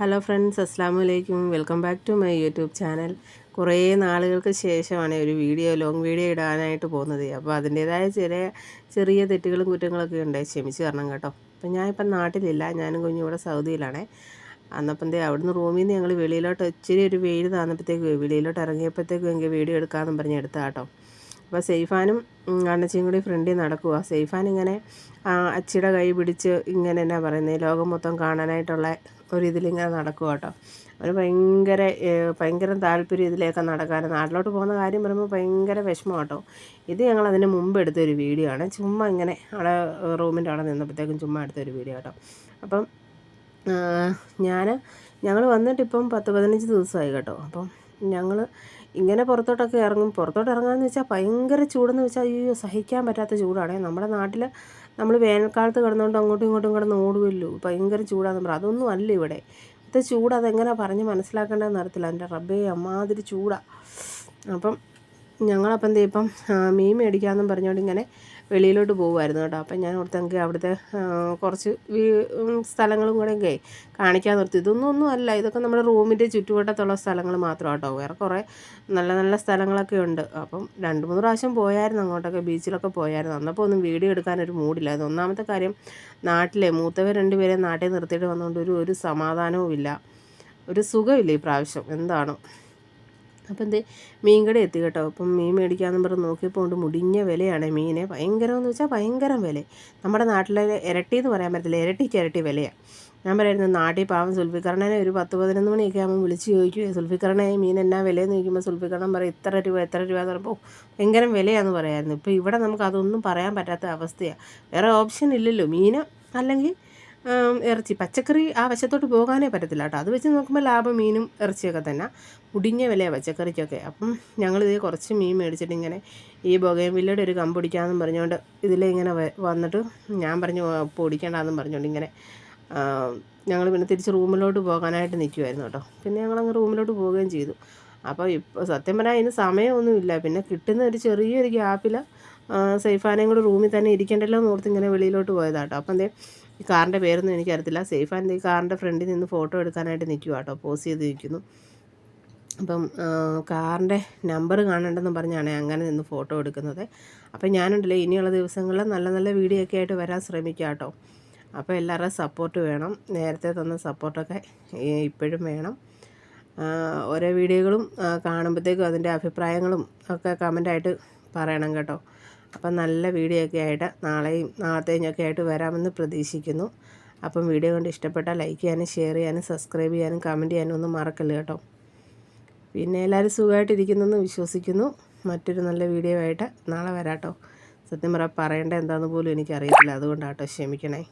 Hello friends അസ്സാം വലൈക്കും welcome back to my YouTube channel. കുറേ നാളുകൾക്ക് ശേഷമാണ് ഒരു വീഡിയോ ലോങ് വീഡിയോ ഇടാനായിട്ട് പോകുന്നത്. അപ്പോൾ അതിന്റേതായ ചെറിയ ചെറിയ തെറ്റുകളും കുറ്റങ്ങളൊക്കെ ഉണ്ട്. ക്ഷമിച്ച് തരണം കേട്ടോ. അപ്പം ഞാനിപ്പം നാട്ടിലില്ല. ഞാനും കുഞ്ഞും ഇവിടെ സൗദിയിലാണേ. അന്നപ്പം ദേ അവിടുന്ന് റൂമിൽ നിന്ന് ഞങ്ങൾ വെളിയിലോട്ട് ഇച്ചിരി ഒരു വെയിൽ താന്നപ്പോഴത്തേക്ക് വെളിയിലോട്ട് ഇറങ്ങിയപ്പോഴത്തേക്കും എനിക്ക് വീഡിയോ എടുക്കാമെന്നും പറഞ്ഞ് എടുത്താൽ കേട്ടോ. അപ്പോൾ സെയ്ഫാനും അണ്ണച്ചിയും കൂടി ഫ്രണ്ടിൽ നടക്കുക സെയ്ഫാൻ ഇങ്ങനെ അച്ചിയുടെ കൈ പിടിച്ച് ഇങ്ങനെ എന്നാ പറയുന്നത് ലോകം മൊത്തം കാണാനായിട്ടുള്ള ഒരു ഇതിലിങ്ങനെ നടക്കുക കേട്ടോ. അവർ ഭയങ്കര ഭയങ്കര താല്പര്യം ഇതിലേക്ക് നടക്കാൻ. നാട്ടിലോട്ട് പോകുന്ന കാര്യം പറയുമ്പോൾ ഭയങ്കര വിഷമം കേട്ടോ. ഇത് ഞങ്ങൾ അതിന് മുമ്പ് എടുത്തൊരു വീഡിയോ ആണ്. ചുമ്മാ ഇങ്ങനെ അവിടെ റൂമിന്റെ അവിടെ നിന്നപ്പോഴത്തേക്കും ചുമ്മാ എടുത്തൊരു വീഡിയോ കേട്ടോ. അപ്പം ഞാൻ ഞങ്ങൾ വന്നിട്ടിപ്പം പത്ത് പതിനഞ്ച് ദിവസമായി കേട്ടോ. അപ്പം ഞങ്ങൾ ഇങ്ങനെ പുറത്തോട്ടൊക്കെ ഇറങ്ങും. പുറത്തോട്ട് ഇറങ്ങാമെന്ന് വെച്ചാൽ ഭയങ്കര ചൂടെന്ന് വെച്ചാൽ അയ്യോ സഹിക്കാൻ പറ്റാത്ത ചൂടാണ്. നമ്മുടെ നാട്ടിൽ നമ്മൾ വേനൽക്കാലത്ത് കിടന്നുകൊണ്ട് അങ്ങോട്ടും ഇങ്ങോട്ടും കിടന്ന് ഓടുമല്ലോ ഭയങ്കര ചൂടാന്ന് പറയും അതൊന്നും അല്ല ഇവിടെ. ഇത്തെ ചൂട് അതെങ്ങനെ പറഞ്ഞ് മനസ്സിലാക്കേണ്ടതെന്ന് അറിയത്തില്ല. എന്റെ റബ്ബേ അമ്മാതിരി ചൂടാണ് അപ്പം ഞങ്ങളപ്പം എന്ത് ഇപ്പം മീൻ മേടിക്കാമെന്നും പറഞ്ഞുകൊണ്ട് ഇങ്ങനെ വെളിയിലോട്ട് പോകുമായിരുന്നു കേട്ടോ. അപ്പം ഞാൻ ഓർത്തെങ്കിൽ അവിടുത്തെ കുറച്ച് സ്ഥലങ്ങളും കൂടെ ഒക്കെ കാണിക്കാൻ നിർത്തി. ഇതൊന്നും ഒന്നും അല്ല. ഇതൊക്കെ നമ്മുടെ റൂമിന്റെ ചുറ്റുവട്ടത്തുള്ള സ്ഥലങ്ങൾ മാത്രം കേട്ടോ. വേറെ കുറേ നല്ല നല്ല സ്ഥലങ്ങളൊക്കെ ഉണ്ട്. അപ്പം രണ്ട് മൂന്ന് പ്രാവശ്യം പോയായിരുന്നു അങ്ങോട്ടൊക്കെ ബീച്ചിലൊക്കെ പോയായിരുന്നു. അന്നപ്പോൾ ഒന്നും വീഡിയോ എടുക്കാനൊരു മൂടില്ല അത് ഒന്നാമത്തെ കാര്യം നാട്ടിലെ മൂത്തവർ രണ്ടുപേരെ നാട്ടിൽ നിർത്തിയിട്ട് വന്നുകൊണ്ട് ഒരു ഒരു സമാധാനവും ഇല്ല ഒരു സുഖമില്ല ഈ പ്രാവശ്യം. എന്താണോ? അപ്പം എന്തേ? മീൻ കട എത്തി കേട്ടോ. അപ്പം മീൻ മേടിക്കാമെന്ന് പറഞ്ഞ് നോക്കിയപ്പോൾ കൊണ്ട് മുടിഞ്ഞ വിലയാണ് മീനെ. ഭയങ്കരമെന്ന് വെച്ചാൽ ഭയങ്കര വില. നമ്മുടെ നാട്ടിലെ ഇരട്ടി എന്ന് പറയാൻ പറ്റില്ല ഇരട്ടിക്ക് ഇരട്ടി വിലയാണ് ഞാൻ പറയുന്നത് നാട്ടിൽ പാവം സുൽഫിക്കറിനെ ഒരു പത്ത് പതിനൊന്ന് മണിയൊക്കെ ആകുമ്പോൾ വിളിച്ച് ചോദിക്കുകയോ സുൽഫിക്കറിനെ മീൻ എന്നാ വിലയെന്ന്? ചോദിക്കുമ്പോൾ സുൽഫിക്കറണം പറയും ഇത്ര രൂപ എത്ര രൂപ എന്ന് പറയുമ്പോൾ ഭയങ്കര വിലയാണെന്ന് പറയായിരുന്നു. ഇപ്പോൾ ഇവിടെ നമുക്ക് അതൊന്നും പറയാൻ പറ്റാത്ത അവസ്ഥയാണ് വേറെ ഓപ്ഷൻ ഇല്ലല്ലോ. മീൻ അല്ലെങ്കിൽ ഇറച്ചി. പച്ചക്കറി ആ വശത്തോട്ട് പോകാനേ പറ്റത്തില്ല കേട്ടോ. അത് വെച്ച് നോക്കുമ്പോൾ ലാഭം മീനും ഇറച്ചിയൊക്കെ തന്നെ. മുടിഞ്ഞ വിലയാണ് പച്ചക്കറിക്കൊക്കെ. അപ്പം ഞങ്ങളിത് കുറച്ച് മീൻ മേടിച്ചിട്ട് ഇങ്ങനെ ഈ ബൊഗൈൻവില്ലയുടെ ഒരു കമ്പ് കമ്പൊടിക്കാമെന്നും പറഞ്ഞുകൊണ്ട് ഇതിലിങ്ങനെ വന്നിട്ട് ഞാൻ പറഞ്ഞു പൊടിക്കേണ്ടെന്നും പറഞ്ഞുകൊണ്ട് ഇങ്ങനെ ഞങ്ങൾ പിന്നെ തിരിച്ച് റൂമിലോട്ട് പോകാനായിട്ട് നിൽക്കുമായിരുന്നു കേട്ടോ. പിന്നെ ഞങ്ങളങ്ങ് റൂമിലോട്ട് പോവുകയും ചെയ്തു. അപ്പോൾ ഇപ്പോൾ സത്യം പറഞ്ഞാൽ അതിന് സമയമൊന്നുമില്ല. പിന്നെ കിട്ടുന്ന ഒരു ചെറിയൊരു ഗ്യാപ്പിൽ സേഫാനേയും കൂടെ റൂമിൽ തന്നെ ഇരിക്കേണ്ടല്ലോ എന്ന് ഓർത്ത് ഇങ്ങനെ വെളിയിലോട്ട് പോയതാട്ടോ അപ്പം എന്തേ ഈ കാറിന്റെ പേരൊന്നും എനിക്കറിയത്തില്ല. സേഫ് ആൻഡ് ഈ കാറിന്റെ ഫ്രണ്ടിൽ നിന്ന് ഫോട്ടോ എടുക്കാനായിട്ട് നിൽക്കുക കേട്ടോ. പോസ് ചെയ്ത് നിൽക്കുന്നു. അപ്പം കാറിന്റെ നമ്പർ കാണണ്ടെന്ന് പറഞ്ഞാണ് അങ്ങനെ നിന്ന് ഫോട്ടോ എടുക്കുന്നത്. അപ്പം ഞാനുണ്ടല്ലോ ഇനിയുള്ള ദിവസങ്ങളിൽ നല്ല നല്ല വീഡിയോ ഒക്കെ ആയിട്ട് വരാൻ ശ്രമിക്കുക കേട്ടോ. അപ്പോൾ എല്ലാവരുടെയും സപ്പോർട്ട് വേണം. നേരത്തെ തന്ന സപ്പോർട്ടൊക്കെ ഇപ്പോഴും വേണം. ഓരോ വീഡിയോകളും കാണുമ്പോഴത്തേക്കും അതിന്റെ അഭിപ്രായങ്ങളും ഒക്കെ കമന്റായിട്ട് പറയണം കേട്ടോ. അപ്പം നല്ല വീഡിയോ ഒക്കെ ആയിട്ട് നാളെയും നാളത്തെയും ഒക്കെ ആയിട്ട് വരാമെന്ന് പ്രതീക്ഷിക്കുന്നു. അപ്പം വീഡിയോ കൊണ്ട് ഇഷ്ടപ്പെട്ടാൽ ലൈക്ക് ചെയ്യാനും ഷെയർ ചെയ്യാനും സബ്സ്ക്രൈബ് ചെയ്യാനും കമന്റ് ചെയ്യാനും ഒന്നും മറക്കല്ല കേട്ടോ. പിന്നെ എല്ലാവരും സുഖമായിട്ടിരിക്കുന്നെന്ന് വിശ്വസിക്കുന്നു. മറ്റൊരു നല്ല വീഡിയോ ആയിട്ട് നാളെ വരാട്ടോ സത്യം പറയാൻ പറയേണ്ട എന്താണെന്ന് പോലും എനിക്കറിയത്തില്ല. അതുകൊണ്ടാട്ടോ ക്ഷമിക്കണേ.